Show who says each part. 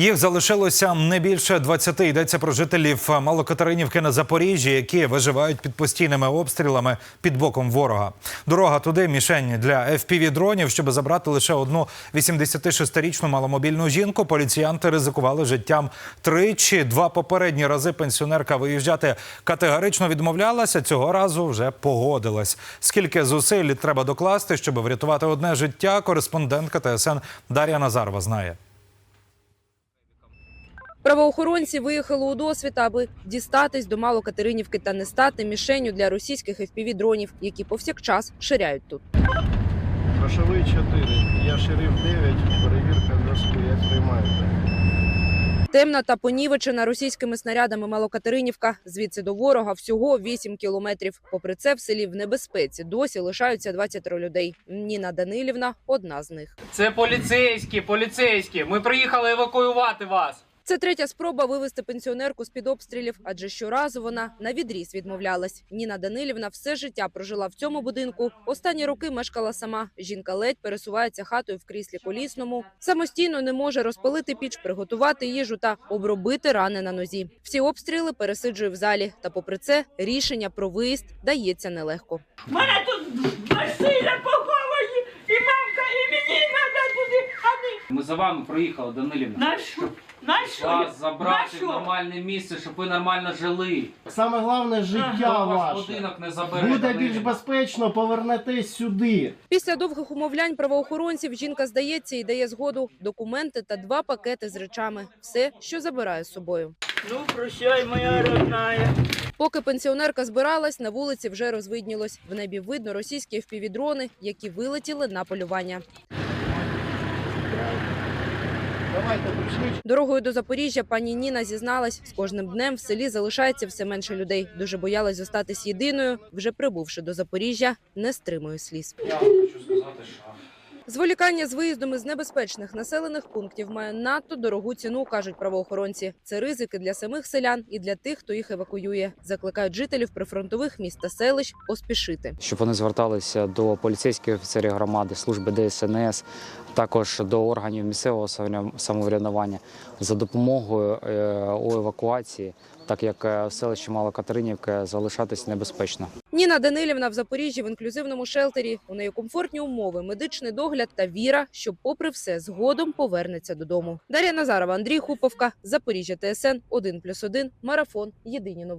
Speaker 1: Їх залишилося не більше 20. Йдеться про жителів Малокатеринівки на Запоріжжі, які виживають під постійними обстрілами під боком ворога. Дорога туди мішень для fpv дронів, щоб забрати лише одну 86-річну маломобільну жінку. Поліціянти ризикували життям тричі. Два попередні рази пенсіонерка виїжджати категорично відмовлялася. Цього разу вже погодилась. Скільки зусиль треба докласти, щоб врятувати одне життя? Кореспондентка ТСН Дар'я Назарова знає.
Speaker 2: Правоохоронці виїхали у досвіта, аби дістатись до Малокатеринівки та не стати мішенню для російських fpv дронів, які повсякчас ширяють тут.
Speaker 3: Грошовий 4. Я шериф 9. Перевірка зв'язку. Як приймаєте?
Speaker 2: Темна та понівечена російськими снарядами Малокатеринівка. Звідси до ворога всього 8 кілометрів. Попри це, в селі в небезпеці досі лишаються 20 людей. Ніна Данилівна одна з них.
Speaker 4: Це поліцейські, поліцейські. Ми приїхали евакуювати вас.
Speaker 2: Це третя спроба вивести пенсіонерку з під обстрілів, адже щоразу вона на відріз відмовлялась. Ніна Данилівна все життя прожила в цьому будинку. Останні роки мешкала сама. Жінка ледь пересувається хатою в кріслі колісному. Самостійно не може розпалити піч, приготувати їжу та обробити рани на нозі. Всі обстріли пересиджує в залі. Та, попри це, рішення про виїзд дається нелегко.
Speaker 5: Мене тут машина поховані, і мамка, і мені треба туди. А ви
Speaker 4: Ми за вами приїхали, Данилівна.
Speaker 5: на що? На що?
Speaker 4: Вас забрати
Speaker 5: На
Speaker 4: в нормальне місце, щоб ви нормально жили.
Speaker 3: Саме головне життя
Speaker 4: Ніхто ваш
Speaker 3: ваше.
Speaker 4: будинок не забере.
Speaker 3: Буде
Speaker 4: Данилівна.
Speaker 3: більш безпечно, повернетесь сюди.
Speaker 2: Після довгих умовлянь правоохоронців жінка здається і дає згоду документи та два пакети з речами. Все, що забирає з собою.
Speaker 5: Ну, прощай, моя родная.
Speaker 2: Поки пенсіонерка збиралась, на вулиці вже розвиднілось. В небі видно російські впівдрони, які вилетіли на полювання. Дорогою до Запоріжжя пані Ніна зізналась, з кожним днем в селі залишається все менше людей. Дуже боялась зостатись єдиною. Вже прибувши до Запоріжжя, не стримує сліз.
Speaker 4: Я хочу сказати, що
Speaker 2: Зволікання з виїздом із небезпечних населених пунктів має надто дорогу ціну, кажуть правоохоронці. Це ризики для самих селян і для тих, хто їх евакуює. Закликають жителів прифронтових міст та селищ поспішити.
Speaker 6: щоб вони зверталися до поліцейських офіцерів громади, служби ДСНС, також до органів місцевого самоврядування за допомогою е, у евакуації, так як е, в селищі Малокатеринівка залишатись небезпечно.
Speaker 2: Ніна Данилівна в Запоріжжі в інклюзивному шелтері. У неї комфортні умови, медичний догляд та віра, що, попри все, згодом повернеться додому. Дар'я Назарова, Андрій Хуповка, Запоріжжя ТСН 1+,1, Марафон. Єдині новини.